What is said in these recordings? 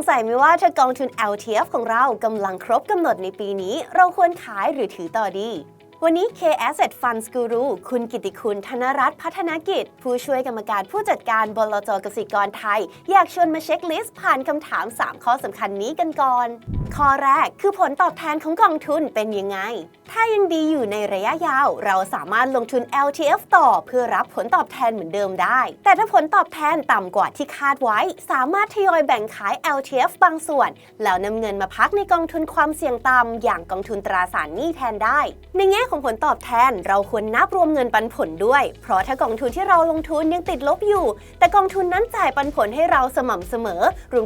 งสัยไหมว่าถ้ากองทุน LTF ของเรากำลังครบกำหนดในปีนี้ เราควรขายหรือถือต่อดี วันนี้ K Asset Funds Guru คุณกิติคุณธนรัตน์พัฒนกิจ ผู้ช่วยกรรมการผู้จัดการบลจกสิกรไทย อยากชวนมาเช็คลิสต์ผ่านคำถาม 3 ข้อสำคัญนี้กันก่อน ข้อแรกคือผลตอบแทนของกองทุนเป็นยังไง ถ้ายังดีอยู่ในระยะยาว เราสามารถลงทุน LTF ต่อเพื่อรับผลตอบแทนเหมือนเดิมได้ แต่ถ้าผลตอบแทนต่ำกว่าที่คาดไว้ สามารถทยอยแบ่งขาย LTF บางส่วน แล้วนำเงินมาพักในกองทุนความเสี่ยงต่ำอย่างกองทุนตราสารหนี้แทนได้ ในแง่ของผลตอบแทนเราควรนับรวมเงินปันผลด้วย เพราะถ้ากองทุนที่เราลงทุนยังติดลบอยู่ แต่กองทุนนั้นจ่ายปันผลให้เราสม่ำเสมอ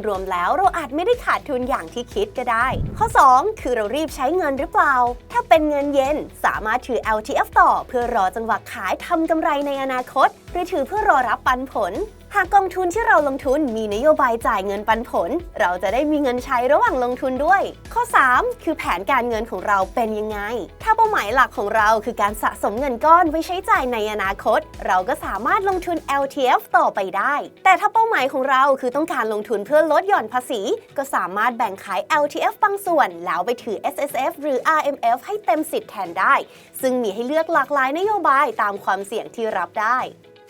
รวมๆแล้วเราอาจไม่ได้ขาดทุนอย่างที่คิดก็ได้ข้อ 2 คือเรารีบใช้เงินหรือเปล่า ถ้าเป็นเงินเย็นสามารถถือ LTF ต่อ เพื่อรอจังหวะขายทำกำไรในอนาคต หรือถือเพื่อรอรับปันผล หากกองทุนที่เราลงทุนมีนโยบายจ่ายเงินปันผล เราจะได้มีเงินใช้ระหว่างลงทุนด้วย ข้อ 3 คือแผนการเงินของเราเป็นยังไง ถ้าเป้าหมายหลักของเราคือการสะสมเงินก้อนไว้ใช้จ่ายในอนาคต เราก็สามารถลงทุน LTF ต่อไปได้ แต่ถ้าเป้าหมายของเราคือต้องการลงทุนเพื่อลดหย่อนภาษี ก็สามารถแบ่งขาย LTF บางส่วน แล้วไปถือ SSF หรือ RMF ให้เต็มสิทธิ์แทนได้ ซึ่งมีให้เลือกหลากหลายนโยบายตามความเสี่ยงที่รับได้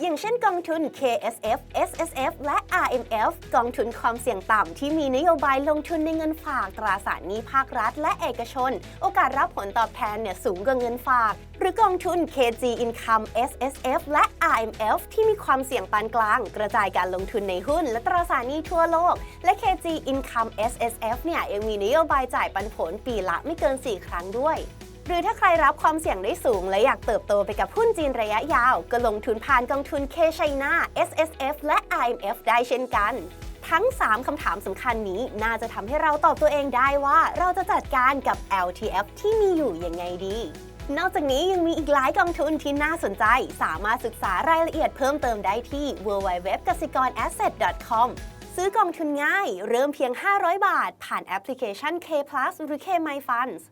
อย่างเช่นกองทุน KSF SSF และ RMF กองทุนความเสี่ยงต่ำที่มีนโยบายลงทุนในเงินฝากตราสารหนี้ภาครัฐ และเอกชน โอกาสรับผลตอบแทนเนี่ยสูงกว่าเงินฝาก หรือกองทุน KG Income SSF และ RMF ที่มีความเสี่ยงปานกลาง กระจายการลงทุนในหุ้น และตราสารหนี้ทั่วโลก และ KG Income SSF เนี่ยยังมีนโยบายจ่ายปันผลปีละไม่เกิน 4 ครั้งด้วย หรือถ้าใครรับความเสี่ยงได้สูง และอยากเติบโตไปกับหุ้นจีนระยะยาว ก็ลงทุนผ่านกองทุน K China SSF และ IMF ได้เช่นกัน ทั้ง 3 คำถามสำคัญนี้น่าจะทำให้เราตอบตัวเองได้ว่าเราจะจัดการกับ LTF ที่มีอยู่ยังไงดี นอกจากนี้ยังมีอีกหลายกองทุนที่น่าสนใจ สามารถศึกษารายละเอียดเพิ่มเติมได้ที่ www กสิกร asset com ซื้อกองทุนง่าย เริ่มเพียง 500 บาท ผ่านแอปพลิเคชัน K Plus หรือ K My Funds